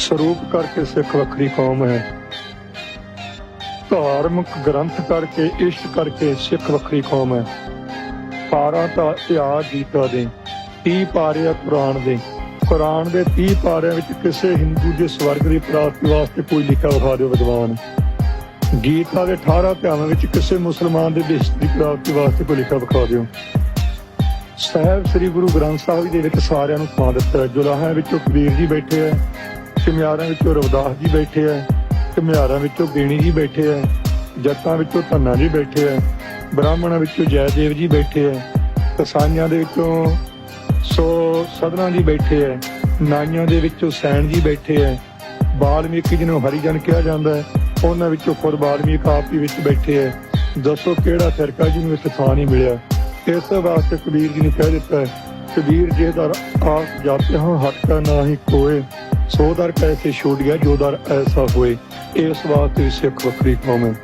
ਸਰੂਪ ਕਰਕੇ ਸਿੱਖ ਵੱਖਰੀ ਕੌਮ ਹੈ। ਧਾਰਮਿਕ ਗ੍ਰੰਥ ਕਰਕੇ, ਇਸ਼ਟ ਕਰਕੇ ਸਿੱਖ ਵੱਖਰੀ ਕੌਮ ਹੈ। ਪਾਰਾਂ ਤਾਂ ਇਤਿਹਾਸ ਗੀਤਾ ਦੇ 30 ਪਾਰੇ ਆ ਕੁਰਾਨ ਦੇ। ਕੁਰਾਨ ਦੇ 30 ਪਾਰਿਆਂ ਵਿੱਚ ਕਿਸੇ ਹਿੰਦੂ ਦੇ ਸਵਰਗ ਦੀ ਪ੍ਰਾਪਤੀ ਵਾਸਤੇ ਕੋਈ ਲਿਖਾ ਵਿਖਾ ਦਿਓ ਵਿਦਵਾਨ। ਗੀਤਾ ਦੇ 18 ਅਧਿਆਵਾਂ ਵਿੱਚ ਕਿਸੇ ਮੁਸਲਮਾਨ ਦੇ ਦੇਸ਼ ਦੀ ਪ੍ਰਾਪਤੀ ਵਾਸਤੇ ਕੋਈ ਲਿਖਾ ਵਿਖਾ ਦਿਓ। ਸਾਹਿਬ ਸ੍ਰੀ ਗੁਰੂ ਗ੍ਰੰਥ ਸਾਹਿਬ ਜੀ ਦੇ ਵਿੱਚ ਸਾਰਿਆਂ ਨੂੰ ਸਮਾ ਦਿੱਤਾ ਹੈ। ਜੁਲਾਹਿਆਂ ਵਿੱਚੋਂ ਕਬੀਰ ਜੀ ਬੈਠੇ ਹੈ। ਚਮਿਆਰਾਂ ਵਿੱਚੋਂ ਰਵਿਦਾਸ ਜੀ ਬੈਠੇ ਹੈ ਘੁਮਿਆਰਾਂ ਵਿੱਚੋਂ ਬੇਣੀ ਜੀ ਬੈਠੇ ਹੈ ਜੱਟਾਂ ਵਿੱਚੋਂ ਧੰਨਾ ਜੀ ਬੈਠੇ ਹੈ ਬ੍ਰਾਹਮਣਾਂ ਵਿੱਚੋਂ ਜੈਦੇਵ ਜੀ ਬੈਠੇ ਹੈ ਕਸਾਈਆਂ ਦੇ ਵਿੱਚੋਂ ਸੋ ਸਦਨਾਂ ਜੀ ਬੈਠੇ ਹੈ ਨਾਈਆਂ ਦੇ ਵਿੱਚੋਂ ਸੈਣ ਜੀ ਬੈਠੇ ਹੈ ਬਾਲਮੀਕੀ ਜਿਹਨੂੰ ਹਰੀਜਨ ਕਿਹਾ ਜਾਂਦਾ ਹੈ ਉਹਨਾਂ ਵਿੱਚੋਂ ਖੁਦ ਬਾਲਮੀਕ ਆਪ ਹੀ ਵਿੱਚ ਬੈਠੇ ਹੈ ਦੱਸੋ ਕਿਹੜਾ ਫਿਰਕਾ ਜਿਹਨੂੰ ਇੱਥੇ ਥਾਂ ਨਹੀਂ ਮਿਲਿਆ? ਇਸ ਵਾਸਤੇ ਕਬੀਰ ਜੀ ਨੇ ਕਹਿ ਦਿੱਤਾ ਕਬੀਰ ਜੇ ਦਰ ਆਸ ਜਾਤੇ ਹਾਂ ਹਟ ਕਾ ਨਾਹੀ ਕੋਏ ਸੋ ਦਰ ਕੈਸੇ ਛੋੜ ਗਿਆ, ਜੋ ਦਰ ਐਸਾ ਹੋਏ, ਇਸ ਵਾਸਤੇ ਸਿੱਖ ਵੱਖਰੀ ਕੌਮ ਹੈ।